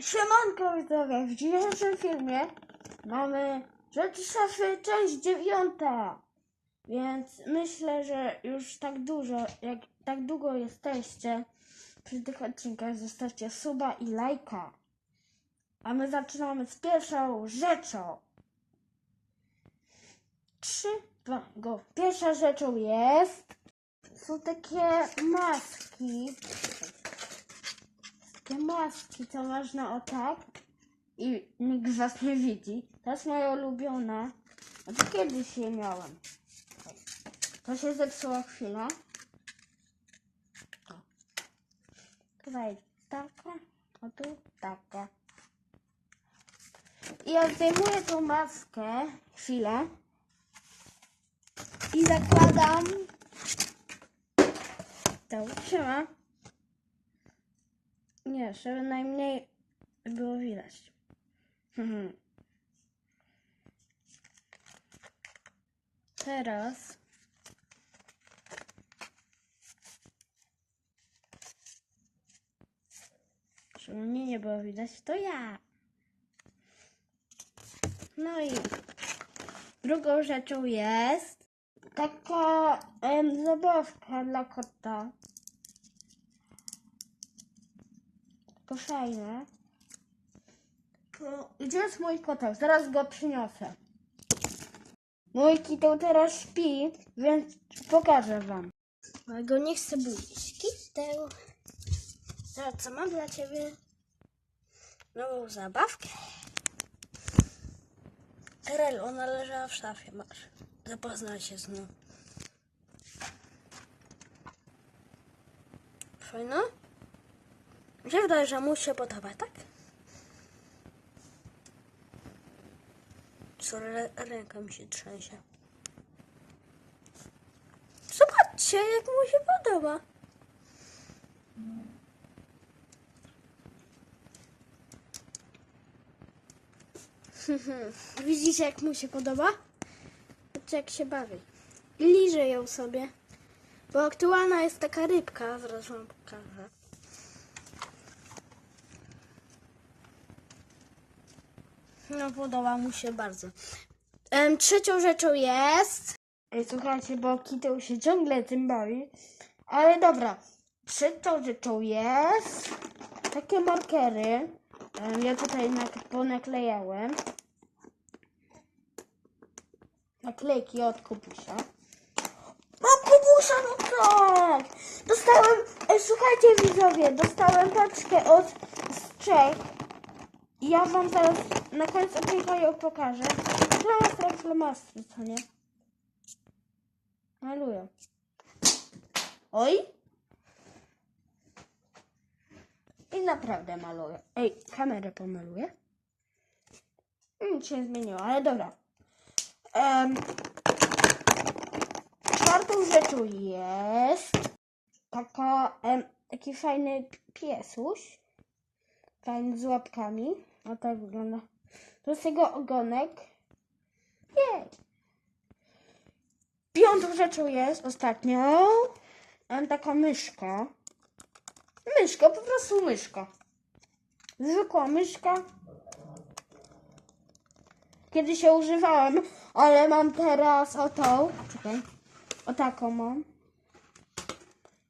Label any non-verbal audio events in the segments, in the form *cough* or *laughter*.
Siemanko widzowie, w dzisiejszym filmie mamy rzecz szafy część dziewiąta. Więc myślę, że już tak dużo, jak tak długo jesteście przy tych odcinkach, zostawcie suba i lajka. A my zaczynamy z pierwszą rzeczą. Trzy, dwa, go. Pierwsza rzeczą jest są takie maski maski, co można o tak i nikt z was nie widzi. To jest moja ulubiona. To kiedyś je miałem. To się zepsuła chwila. Tutaj taka, a tu taka. I ja zdejmuję tą maskę, chwilę. I zakładam tą. Siema. Nie, żeby najmniej było widać. Mhm. Teraz żeby mnie nie było widać, to ja. No i drugą rzeczą jest taka zabawka dla kota. To fajne. Gdzie jest mój kotek? Zaraz go przyniosę. Mój kiteł teraz śpi, więc pokażę wam. Ale go nie chcę budzić. Kiteł. Teraz co mam dla ciebie? Nową zabawkę. Karel, ona leżała w szafie, masz. Zapoznaj się z nią. Fajna? Wydaje, że mu się podoba, tak? Re- ręka mi się trzęsie. Zobaczcie, jak mu się podoba. *laughs* Widzicie, jak mu się podoba? Zobaczcie, jak się bawi. Liże ją sobie. Bo aktualna jest taka rybka, zaraz wam pokażę. No, podoba mu się bardzo. Em, trzecią rzeczą jest. Ej, słuchajcie, bo Kiteł się ciągle tym bawi. Ale dobra. Trzecią rzeczą jest. Takie markery. Em, ja tutaj nak- ponaklejałem. Naklejki od Kubusia. Mam Kubusia, no tak! Dostałem, słuchajcie widzowie, dostałem paczkę od z Czech. Ja wam zaraz na końcu odcinka pokażę. Flamastry, flamastry, co nie? Maluję. Oj! I naprawdę maluję. Ej, kamerę pomaluję. Nic się nie zmieniło, ale dobra. Um, czwartą rzeczą jest taka, em, taki fajny piesuś. Fajny z łapkami. O tak wygląda. To jest jego ogonek. Jej. Piątą rzeczą jest ostatnią em, taka myszka. Myszka, po prostu myszka. Zwykła myszka. Kiedy się używałem, ale mam teraz o tą. Czekaj. O taką mam.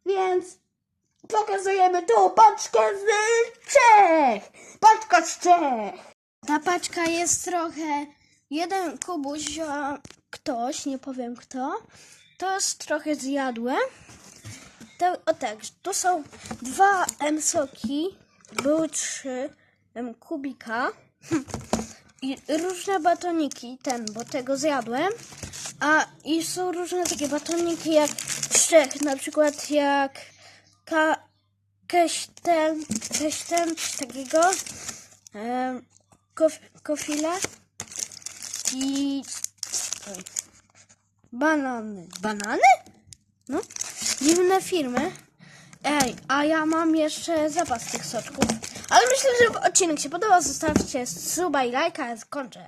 Więc pokazujemy tu paczkę z Czech. Paczka z Czech. Ta paczka jest trochę... Jeden kubuś, a ktoś, nie powiem kto, to jest trochę zjadłe. To, o tak, tu są dwa M soki, były trzy M kubika *laughs* i różne batoniki, ten, bo tego zjadłem. A i są różne takie batoniki jak z Czech, na przykład jak ka, keśten, keśten, takiego, em, kof, kofile i oj, banany. Banany? No, dziwne firmy. Ej, a ja mam jeszcze zapas tych soczków. Ale myślę, że odcinek się podobał. Zostawcie suba i lajka. Skończę.